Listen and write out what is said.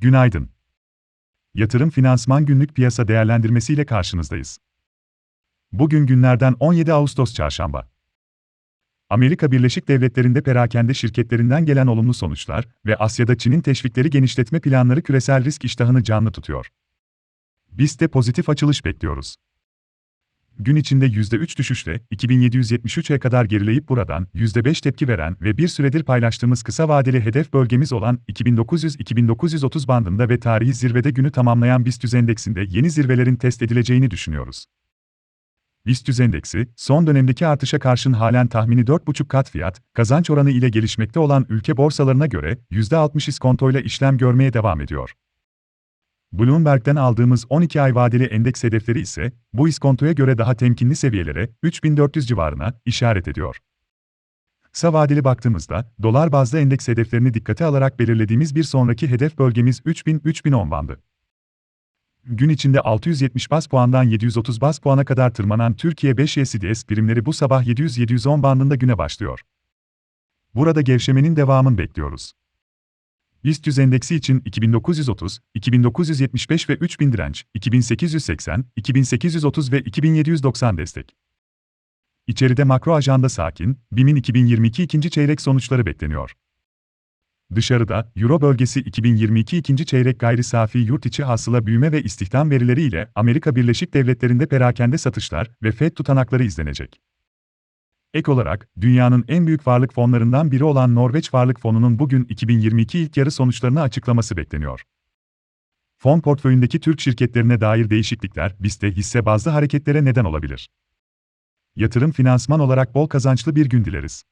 Günaydın. Yatırım Finansman Günlük Piyasa Değerlendirmesi ile karşınızdayız. Bugün günlerden 17 Ağustos Çarşamba. Amerika Birleşik Devletleri'nde perakende şirketlerinden gelen olumlu sonuçlar ve Asya'da Çin'in teşvikleri genişletme planları küresel risk iştahını canlı tutuyor. Biz de pozitif açılış bekliyoruz. Gün içinde %3 düşüşle 2773'e kadar gerileyip buradan %5 tepki veren ve bir süredir paylaştığımız kısa vadeli hedef bölgemiz olan 2900-2930 bandında ve tarihi zirvede günü tamamlayan BIST endeksinde yeni zirvelerin test edileceğini düşünüyoruz. BIST endeksi, son dönemdeki artışa karşın halen tahmini 4,5 kat fiyat, kazanç oranı ile gelişmekte olan ülke borsalarına göre %60 iskontoyla işlem görmeye devam ediyor. Bloomberg'den aldığımız 12 ay vadeli endeks hedefleri ise bu iskontoya göre daha temkinli seviyelere 3400 civarına işaret ediyor. Kısa vadeli baktığımızda dolar bazlı endeks hedeflerini dikkate alarak belirlediğimiz bir sonraki hedef bölgemiz 3000-3010 bandı. Gün içinde 670 bas puandan 730 bas puana kadar tırmanan Türkiye 5 CDS primleri bu sabah 700-710 bandında güne başlıyor. Burada gevşemenin devamını bekliyoruz. BIST 100 endeksi için 2930, 2975 ve 3000 direnç, 2880, 2830 ve 2790 destek. İçeride makro ajanda sakin, BİM'in 2022 ikinci çeyrek sonuçları bekleniyor. Dışarıda, Euro bölgesi 2022 ikinci çeyrek gayri safi yurt içi hasıla büyüme ve istihdam verileri ile Amerika Birleşik Devletleri'nde perakende satışlar ve FED tutanakları izlenecek. Ek olarak, dünyanın en büyük varlık fonlarından biri olan Norveç Varlık Fonu'nun bugün 2022 ilk yarı sonuçlarını açıklaması bekleniyor. Fon portföyündeki Türk şirketlerine dair değişiklikler BIST'te hisse bazlı hareketlere neden olabilir. Yatırım finansman olarak bol kazançlı bir gün dileriz.